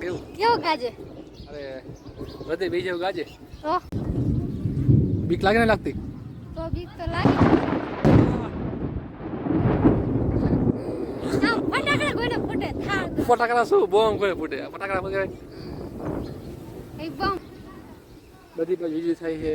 કેવું? કેવો ગાજે? અરે બધે બીજ ગાજે. તો? બીક લાગે ને લાગતી? તો બીક તો લાગે. ફટાકડા કોઈને ફૂટે? ફટાકડા શું? બોમ્બ કોઈ ફૂટે? ફટાકડા વગેરે એક બમ બધી બીજી થાય છે.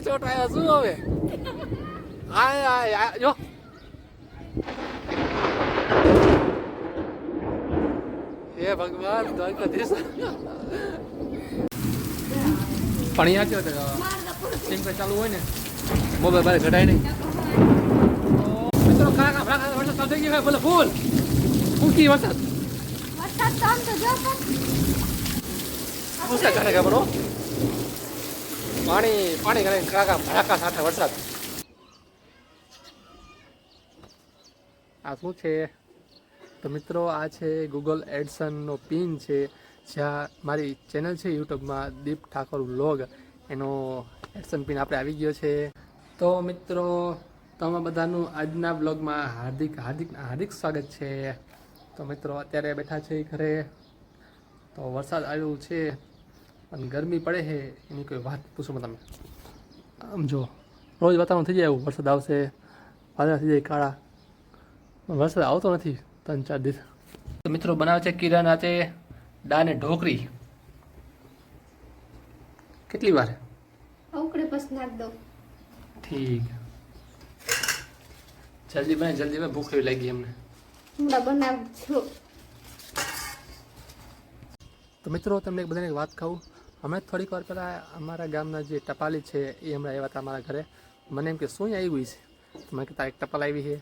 એટલે આયા શું હવે? આયા આયા જો. હે ભગવાન દ્વારકાધીશ પાણી આપ્યો તો સિમ ચાલુ હોય ને? મોબાઈલ બારે ઘટાય નહીં. મિત્રો ખાડા ખાડા વરસાદ ચાલુ થઈ ગયો ભલે ફૂલ. ફૂકી વરસાદ? વરસાદ તો આમ તો જો પણ. વરસાદ ઘરે ખબર હો પાણી પાણી ઘરે કાકા, ભડાકા સાથે વરસાદ. આ શું છે? તો મિત્રો, આ છે ગૂગલ એડસનનો પિન છે. જ્યાં મારી ચેનલ છે યુટ્યુબમાં, દીપ ઠાકોર વ્લોગ. એનો એડસન પિન આપણે આવી ગયો છે. તો મિત્રો તમે બધાનું આજના બ્લોગમાં હાર્દિક હાર્દિક હાર્દિક સ્વાગત છે. તો મિત્રો, અત્યારે બેઠા છે ઘરે. તો વરસાદ આવ્યો છે. અને ગરમી પડે છે એની કોઈ વાત પૂછો તમે આમ જો રોજ વાતાવરણ થઈ જાય એવું વરસાદ આવશે વાદળા થઈ જાય કાળા. વરસાદ આવતો નથી ત્રણ ચાર દિવસ. તો મિત્રો બનાવે છે કિરણ આચે દાને ઢોકરી કેટલી વાર? ઉકળે બસ નાખ દો ઠીક. જલ્દી બને જલ્દી બને ભૂખ એવી લાગી એમને. હમણાં બનાવું છું તો મિત્રો તમને એક બધાને વાત કહું. અમે થોડીક વાર પહેલાં અમારા ગામના જે ટપાલી છે, એ હમણાં આવ્યા હતા અમારા ઘરે. મને એમ કે, શું આવી છે? મને કીધું એક ટપાલ આવી છે.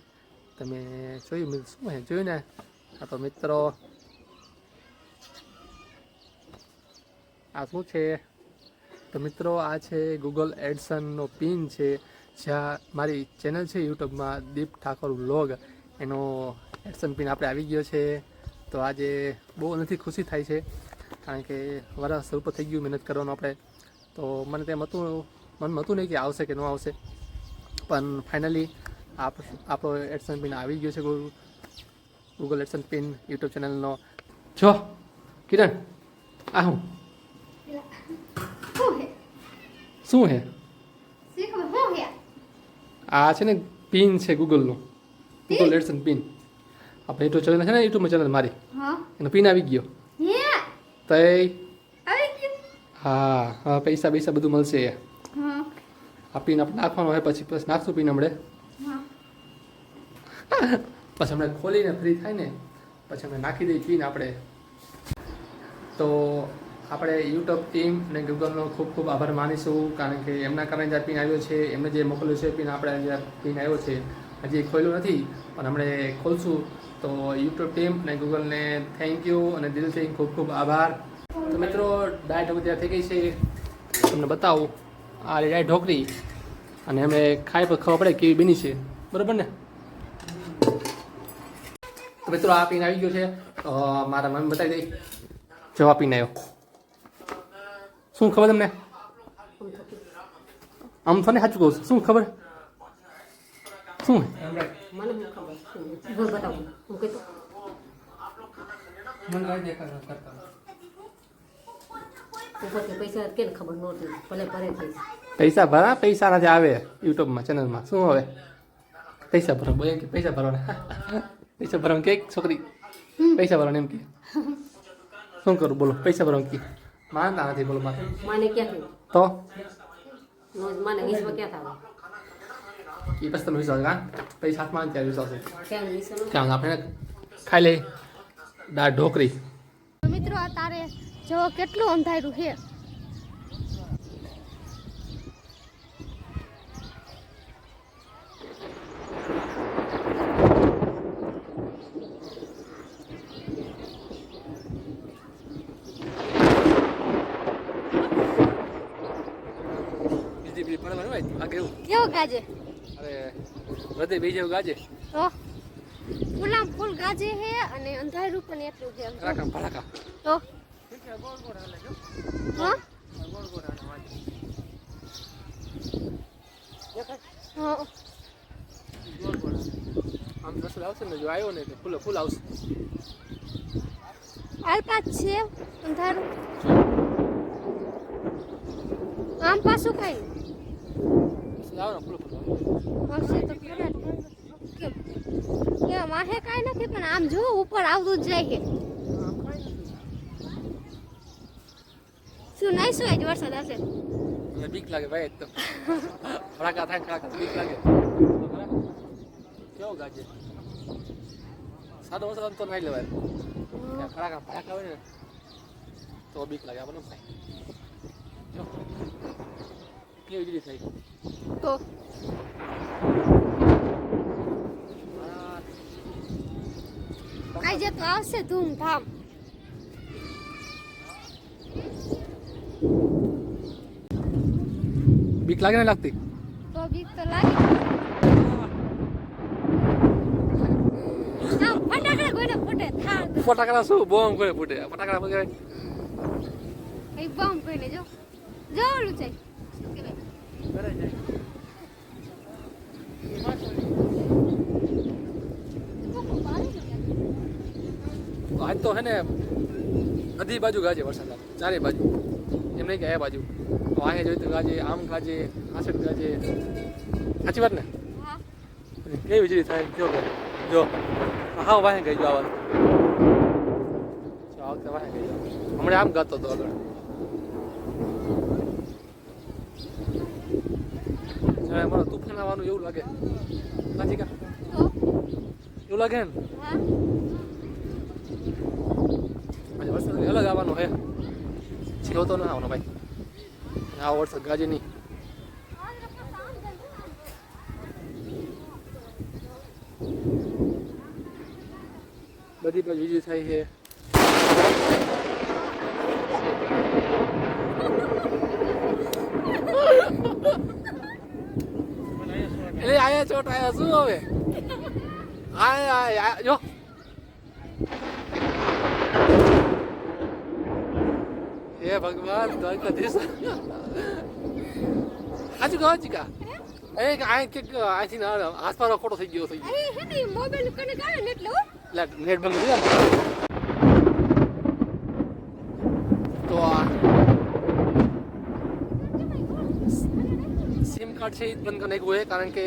તમે જોયું, મેં શું હે જોયું ને? આ તો મિત્રો, આ શું છે? તો મિત્રો, આ છે ગૂગલ એડસનનો પિન છે, જ્યાં મારી ચેનલ છે યુટ્યુબમાં દીપ ઠાકોર વ્લોગ. એનો એડસન પિન આપણે આવી ગયો છે. તો આજે બહુ નથી ખુશી થાય છે. કારણ કે વરસ ઉપર થઈ ગયું મહેનત કરવાનું આપણે. તો મને તેમ હતું મન હતું નહીં કે આવશે કે ન આવશે. પણ ફાઇનલી આપ આપણો એડસન પિન આવી ગયો છે ગૂગલ એડસન પિન યુટ્યુબ ચેનલનો. છો કિરણ આ હું? શું હે? આ છે ને પિન છે ગૂગલનું. Google AdSense pin. આપણે યુટ્યુબ ચેનલ છે ને યુટ્યુબમાં ચેનલ મારી. એનો પિન આવી ગયો. હે તો એ આવી ગયું? હા હા પૈસા પૈસા બધું મળશે. આ પિન આપણે નાખવાનું હોય પછી પછી નાખશું પિન હમણે. પછી હમણાં ખોલીને ફ્રી થાય ને પછી અમે નાખી દઈએ પીન આપણે. તો આપણે યુટ્યુબ ટીમ અને ગૂગલનો ખૂબ ખૂબ આભાર માનીશું કારણ કે એમના કારણે જ આ પીન આવ્યો છે એમને જે મોકલ્યું છે પીન આપણે જે પીન આવ્યો છે હજી ખોલ્યું નથી, પણ હમણે ખોલશું. તો યુટ્યુબ ટીમ અને ગૂગલને થેન્ક યુ અને દિલથી ખૂબ ખૂબ આભાર. તો મિત્રો, ડાયટ હવે તૈયાર થઈ ગઈ છે. તમને બતાવું, આ ડાયટ ઢોકરી અને અમે ખાઈ પર ખબર પડે કેવી બની છે. બરાબર ને? તો મિત્રો, આ પીન આવી ગયો છે. મારા મમ્મી બતાવી દઈ જવા પીને આવ્યો. શું ખબર તમને? આમ થોને સાચું કહું છું. શું ખબર? શું? પૈસા કેને ખબર નહોતી. ભલે ભરે પૈસા પૈસા ભરા પૈસા નથી આવે યુટ્યુબમાં ચેનલમાં શું હવે? પૈસા ભરો બોલે કે પૈસા ભરવાના પૈસા ભરવાનું કે છોકરી. પૈસા ભરવાનું એમ કે. શું કરું? બોલો. પૈસા ભરવાનું કે. માનતા નથી બોલો મારે તો? નો માને વિશ્વ ક્યાં થાય? એ પછી તમે વિશ્વાસ હા પૈસા હાથમાં આવે ત્યારે વિશ્વાસ છે કેમ વિશ્વ નો ત્યાં આપણે ખાઈ લઈ દાળ ઢોકરી મિત્રો તારે જો કેટલું અંધારું છે? બીજી બીજી પડવાની હોય કેવું કેવો ગાજે? અરે બધે બીજે ગાજે? તો ફૂલામ ફૂલ ગાજે છે અને અંધારું પણ એટલું છે ભડાકા ભડાકા તો? હા? હા. આમ વરસાદ આવશે ને જો આવ્યો ને તો ફૂલે ફૂલ આવશે. આલપાત છે અંધારું. આમ પાછું કઈ? આવે ને ફૂલ. આવશે તો ખરા કેમ? કાંઈ નથી પણ આમ જો ઉપર આવતું જ જાય શું નહીં શું આજ વરસાદ મને બીક લાગે ભાઈ તો. ફરાકા થાય ફડાકા બીક લાગે. કેવો ગાજે? સાદો વરસાદ તો નહીં લેવાય. ફરાકા ફડાકા હોય ને તો બીક લાગે આપણને જો. કેવી વીજળી થઈ તો આજે તો આવશે ધૂમધામ બીક લાગે ને લાગતી? તો બીક તો લાગે. ફટાકડા કોઈને ફૂટે? ફટાકડા શું? બોમ્બ કોઈ ફૂટે? ફટાકડા વગેરે બોમ્બ કોઈને જો. જો ઓલું છે શું કહેવાય કોકો બારી ગયો. આજ તો હે ને બધી બાજુ ગાજે વરસાદ આવે. ચારે બાજુ. એમ નહીં કે એ બાજુ. વાહે જોઈ તો ગાજે આમ ગાજે આસડ ગાજે. સાચી વાત ને? હા. કેવી વીજળી થાય? જો કરે જો. હા વાહે ગઈ જો આવા આ વખતે વાહે ગઈ. હમણાં આમ ગાતો હતો આગળ. મારો તુફાન આવવાનું એવું લાગે. સાચી કા? તો એવું લાગે ને? હા. આજે વરસાદ અલગ આવવાનો હે છેલ્લો તો ના આવવાનો ભાઈ. આ વરસાદ ગાજે નહીં. બધી બાજુ વીજળી થાય છે. એટલે આયા ચોટ આયા શું હવે? આયા આયા, જો. હે ભગવાન દ્વારકાધીશ આજુ કહો ચીકા એ આ કે આથી ના આસપાસ ખોટો થઈ ગયો થઈ ગયો. અરે હે ને મોબાઈલ કને ગાવે ને એટલે. એટલે નેટ બંધ આ સિમ કાર્ડ છે એ જ બંધ કરી નાખ્યું હોય કારણ કે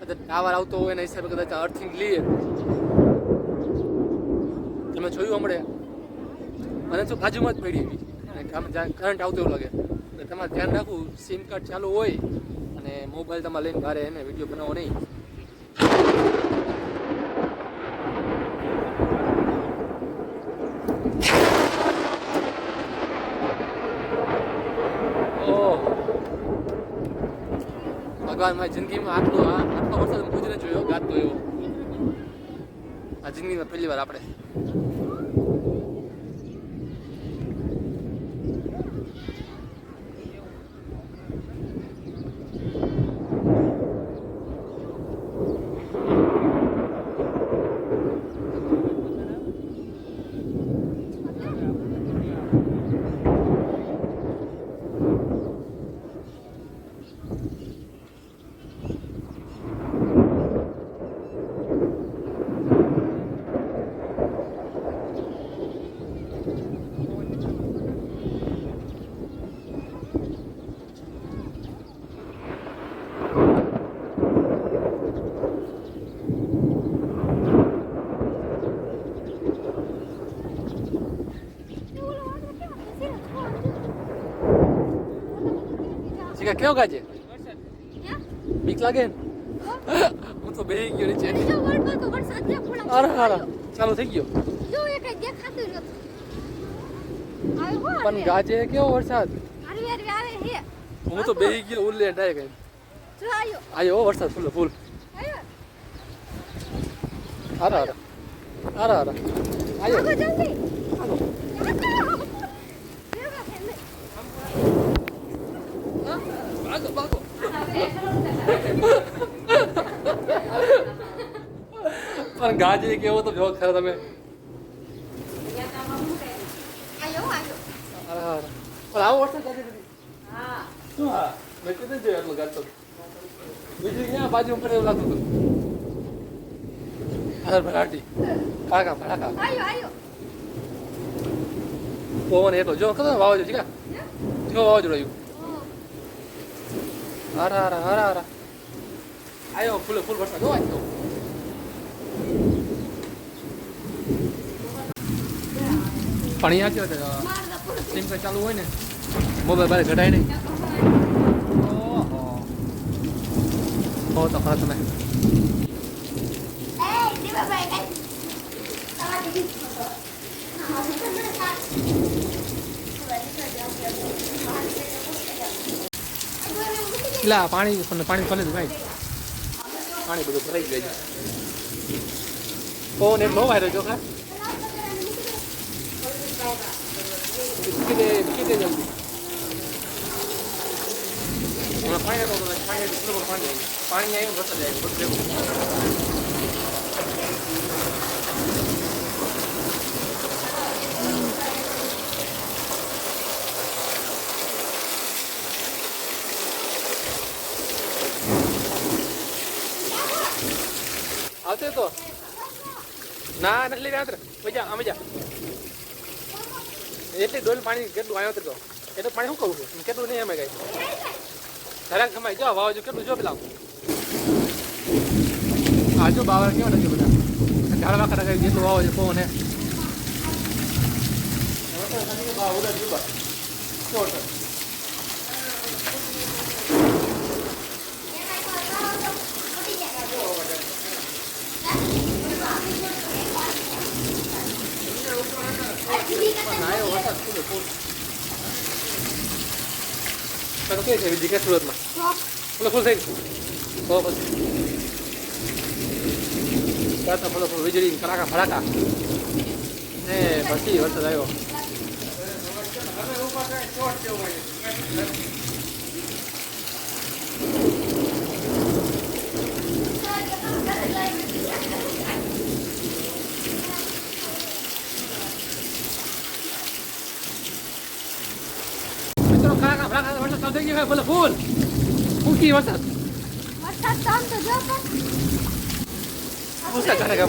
કદાચ ટાવર આવતો હોય એના હિસાબે કદાચ અર્થિંગ લઈએ તમે જોયું હમણે? મને તો બાજુમાં જ પડી એવી. આમ જ્યાં કરંટ આવતો એવું લાગે. એટલે તમારે ધ્યાન રાખવું સિમ કાર્ડ ચાલુ હોય અને મોબાઈલ તમારે લઈને ભારે એને વીડિયો બનાવો નહીં. ભગવાન, મારી જિંદગીમાં આટલો આટલો વરસાદ હું જોયો, ગાતો એવો. આ જિંદગીમાં પહેલી વાર આપણે. શીખા કેવો ગાજે? બીક લાગે હું? તો બેહી ગયો નીચે. અરે હારા ચાલુ થઈ ગયો. પણ ગાજે કેવો વરસાદ? હે. તો બેહી ગયો ઉલ્લે જો આયો વરસાદ ફૂલ ફૂલ. હારા હારા. હારા હારા. આયો આગો જલ્દી હાલો ભેગા થઈને. ભાગો ભાગો પણ ગાજી કેવો તો જો ખરા તમે આવ્યો આવ્યો પણ આવો વરસાદ ગાજે નથી શું હા મેં કીધું જોયું એટલું ગાજતો બીજું ક્યાં બાજુ ઉપર એવું લાગતું હતું હાલ ભરાટી કાકા ભરાકા આયો આયો પવન એટલો જો કદા વાવાજો ઠીક જો વાવાજો રહ્યું હારા હારા હારા હારા આયો, ફૂલે, ફૂલ વરસાદ. જો આજો પાણી આ કેવો છે? મારતા પૂરું સિમ કે ચાલુ હોય ને? મોબાઈલ બારે ઘટાય નહીં. ઓહો. તો ખરા તમે. દીવાભાઈ દીદી પાણી પાણી ફલે ભાઈ. પાણી બધું ભરાઈ ગયું છે એમ એટલો વાયરો દે પાણી પાણી. પાણી આવ્યું વરસાદ આવ્યો બધું ભેગું. આવશે તો ના નથી લઈ આવ્યા મજા આમ જા. એટલી ડોલ પાણી, કેટલું આવ્યો તો એટલું પાણી શું કરું છું? કેટલું નહીં અમે ગઈ ધરાક સમાય જો, વાવજો, કેટલું જો પેલા. આજુ બાવર કેવા નથી બધા. ઝાડવા વાખા કઈ જેટલું વાવાજો પવન હે બાવ ઉડે બસ. તો કે છે બીજી કે સુરતમાં ફૂલે ફૂલ થઈ ગયું. તો પછી ત્યાં ફૂલ વીજળી કડાકા ફડાકા ને પછી વરસાદ આવ્યો મિત્રો કડાકા ભરાકા વરસાદ ચાલુ થઈ ગયો ફૂલ ફૂંકી વરસાદ વરસાદ તો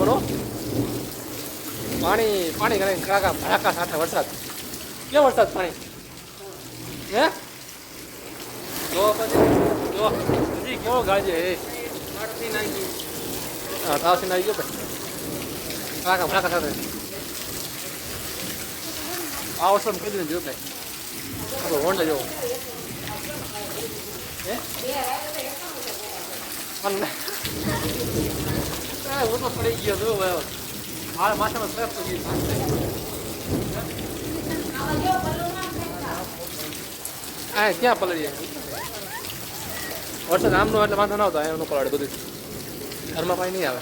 તો પણ પાણી કરે કડાકા ભડાકા સાથે વરસાદ કેવો વરસાદ પાણી હે જો પછી જો હજી કેવો ગાજે હે હા તાવસી આવી ગયો ભાઈ ભરાકા સાથે આ વરસાદ કીધું દીધું જો ભાઈ આપણો હોન્ડ જો હે અને Eh, હું ક્યાં પલળીએ વરસાદ આમનો એટલે વાંધો ન આવતો એમનું પલાડે બધું ઘરમાં પાણી નહીં આવે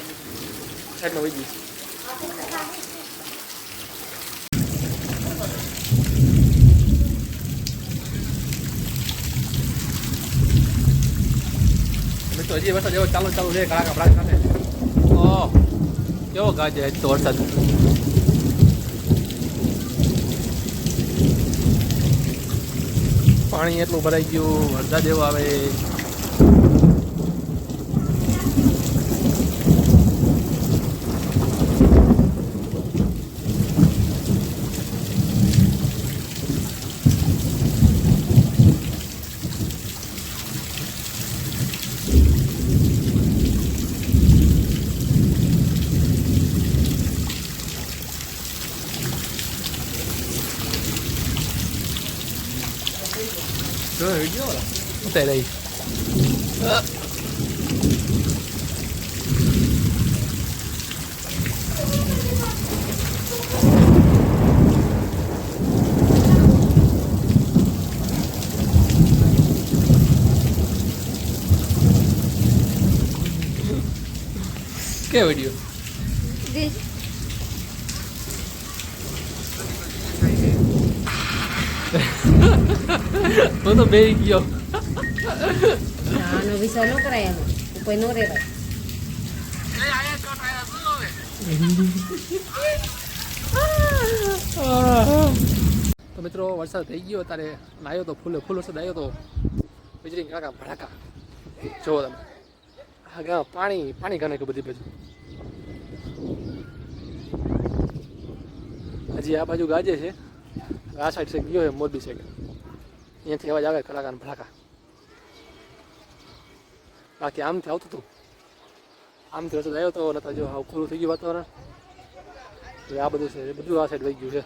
એટલે વહી ગયું હજી વરસાદ એવો ચાલુ ચાલુ રહે કડાકા ભડાકા ઓહ, કેવો ગાજે તો વરસાદ. પાણી એટલું ભરાઈ ગયું, વરસાદ એવો આવે. જો વીડિયો ઉતારી રહી કે વીડિયો જે હું તો બે ગયો આનો વિચાર ન કરાય એનો કોઈ ન રેવાય તો મિત્રો વરસાદ થઈ ગયો ત્યારે લાવ્યો તો ફૂલે ફૂલ વરસાદ આવ્યો તો વીજળી કાકા ભડાકા જુઓ તમે હા ગા પાણી પાણી ગાને કે બધી બાજુ હજી આ બાજુ ગાજે છે આ સાઈડ છે, ગયો છે મોરબી સાઈડ અહીંયાથી અવાજ આવે કલાકાર ભડાકા. બાકી આમથી આવતું હતું આમથી વરસાદ આવ્યો હતો નતા જો આવું ખુલ્લું થઈ ગયું વાતાવરણ. આ બધું છે બધું આ સાઈડ વહી ગયું છે.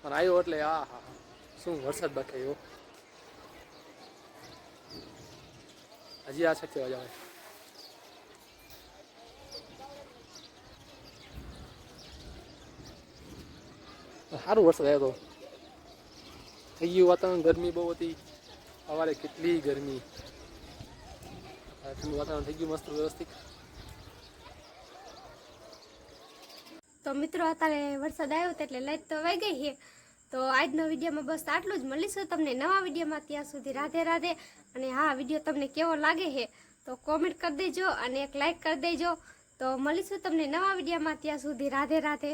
પણ આવ્યો એટલે આ હા શું વરસાદ બાકી આવ્યો હજી આ સાઈડથી અવાજ આવે. સારું વરસાદ આવ્યો તો. થઈ ગયું વાતાવરણ, ગરમી બહુ હતી. સવારે કેટલી ગરમી. ઠંડુ વાતાવરણ થઈ ગયું, મસ્ત વ્યવસ્થિત. તો મિત્રો, અત્યારે વરસાદ આવ્યો એટલે લાઈટ તો વહી ગઈ છે. તો આજનો વિડીયોમાં બસ આટલું જ. મળીશું તમને નવા વિડીયોમાં ત્યાં સુધી રાધે રાધે. અને હા વીડિયો તમને કેવો લાગે છે, તો કોમેન્ટ કરી દેજો અને એક લાઈક કરી દેજો. તો મળીશું તમને નવા વિડીયોમાં ત્યાં સુધી રાધે રાધે.